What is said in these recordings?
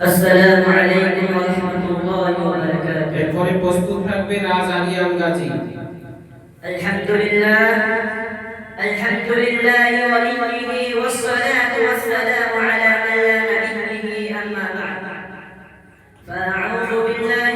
আসসালামু আলাইকুম ওয়া রাহমাতুল্লাহি ওয়া বারাকাতুহু এরপরে প্রস্তুত থাকবেন আজ আলিয়াম গাজী আলহামদুলিল্লাহ আলহামদুলিল্লাহ ওয়া নি'মিহি ওয়াস সালাতু ওয়াস সালামু আলা মান লা নাবিয়্যি আম্মা বা'দ فأعوذ بالله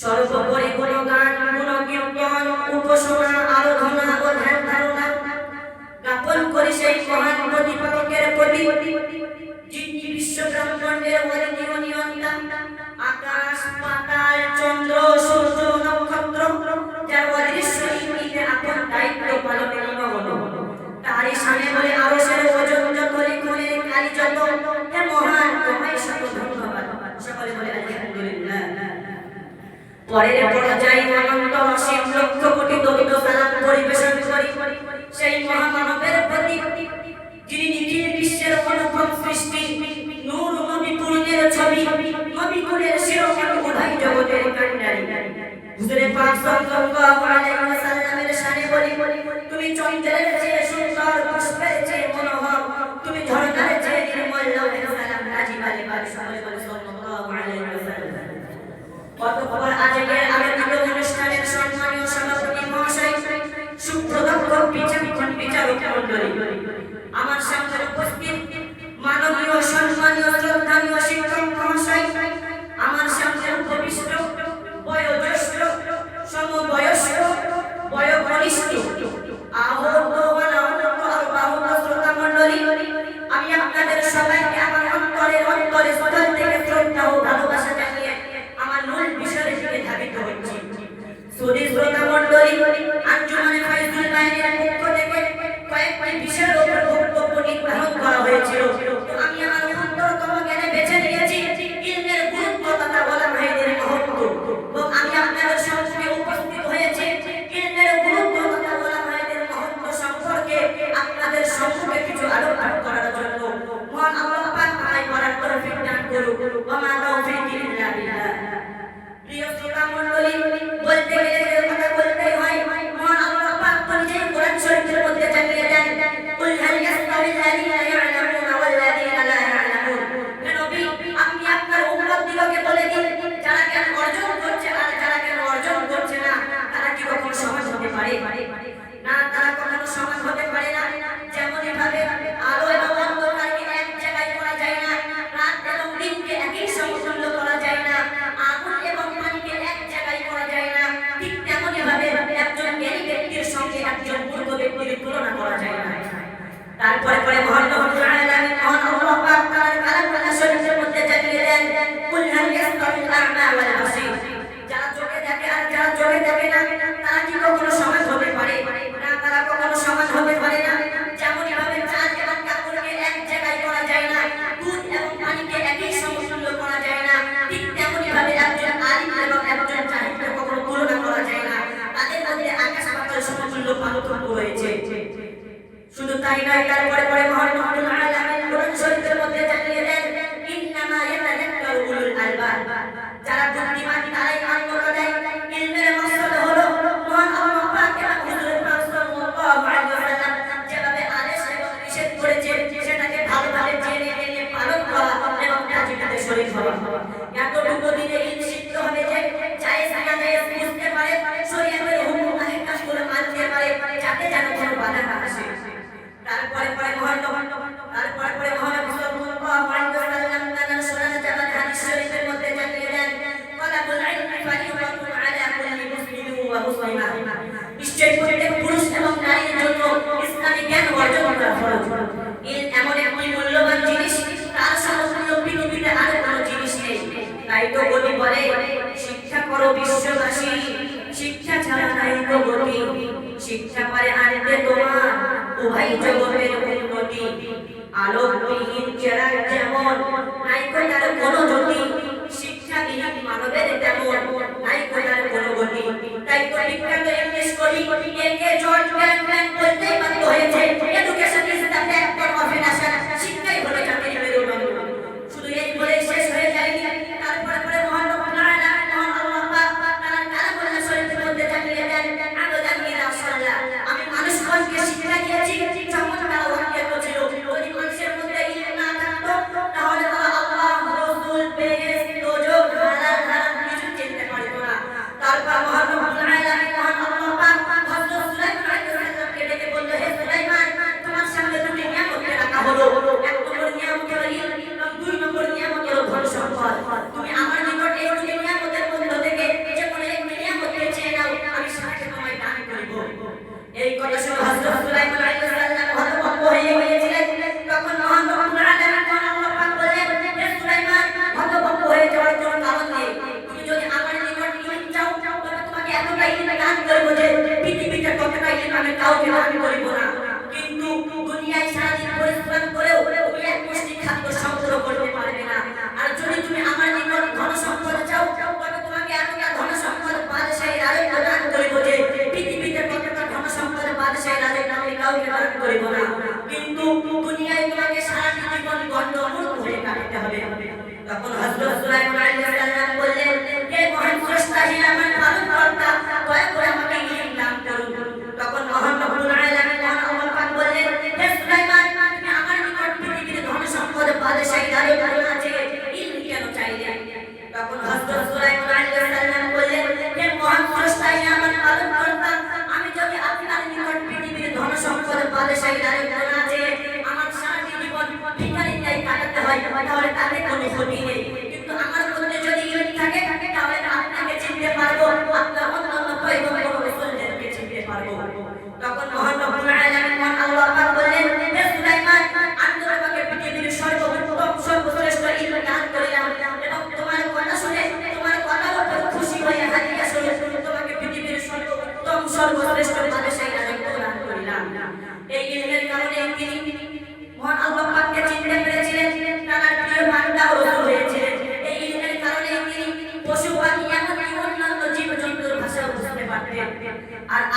সর্বোপরি কোনো গান কোনো কীর্তন উপাসনা, আরাধনা ও ধ্যান ধারণা জ্ঞাপন করি সেই মহান প্রতিপালকের প্রতি। যিনি বিশ্ব ব্রহ্মাণ্ডের পরের পর্যায়ে অনন্ত অসীম লক্ষ কোটি দলিত সালাম পরিবেশন করি। সেই মহামানবের প্রতি যিনি নিখিল বিশ্বের অনুপম সৃষ্টি, নূর নবী পুরুষের ছবি নবী কুলের শিরোমণি উভয় জগতের কান্ডারি। হুজুরে পাক সাল্লাল্লাহু আলাইহি ওয়াসাল্লামের শানে বলি, তুমি চন্দ্রের সম্মানীয় সভাপতি মহাশয় সুপ্রদক্ষ বিচারক বিচারক মন্ডলী પેલું પેલું કમાતા দিলেন কুল হাল ইয়াসতাউল আ'মা ওয়াল বাসীর যারা চোখে দেখে আর যারা চোখে দেখে না, তারা কি কখনো সমান হতে পারে? না, তারা কখনো সমান হতে পারে না। যেমন ভাবে চাঁদ এবং কাপড়কে এক জায়গায় করা যায় না, দুধ এবং পানিকে একই সমতুল্য করা যায় না। ঠিক তেমনই ভাবে একজন আলিম এবং একজন জাহিদকে কখনো তুলনা করা যায় না। তাদের মধ্যে আকাশ পাতাল সমতুল্য পার্থক্য রয়েছে। শুধু তাই নয়, তারপরে পরে মহান মহান আলামিন কোরআন শরীফ জগতের উন্নতি আলোক next time.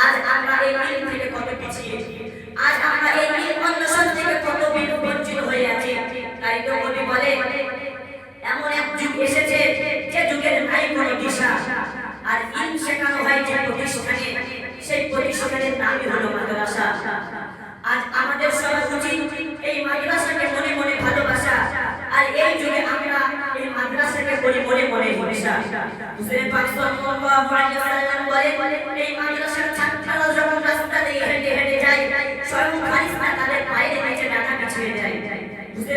আজ আমরা এই ইলম থেকে কত পিছিয়ে আজ আমরা এই ইলম অন্বেষণ থেকে কত বঞ্চিত হয়ে আছি? তাই তো কবি বলে, এমন এক যুগ এসেছে যে যুগের নাই কোনো দিশা। আর ইলম শেখানো হয় যে প্রতিষ্ঠানে, সেই প্রতিষ্ঠানের নামই হলো মাদ্রাসা। আজ আমাদের সবার উচিত এই মাদ্রাসাকে মনে মনে ভালোবাসা, আর এই যুগে আমরা এই মাদ্রাসাকে করি মনে মনে হিংসা হুসেন পাক সাল্লাল্লাহু বলেন, এই মাদ্রাসার ছাত্ররা যখন রাস্তা দিয়ে হেঁটে হেঁটে যায় স্বয়ং ফারিস্তা তাদের পায়ের নিচে ডানা বিছিয়ে যায় হুসেন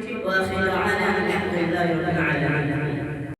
আমি আমার সংক্ষিপ্ত বক্তব্য এখানে এগিয়ে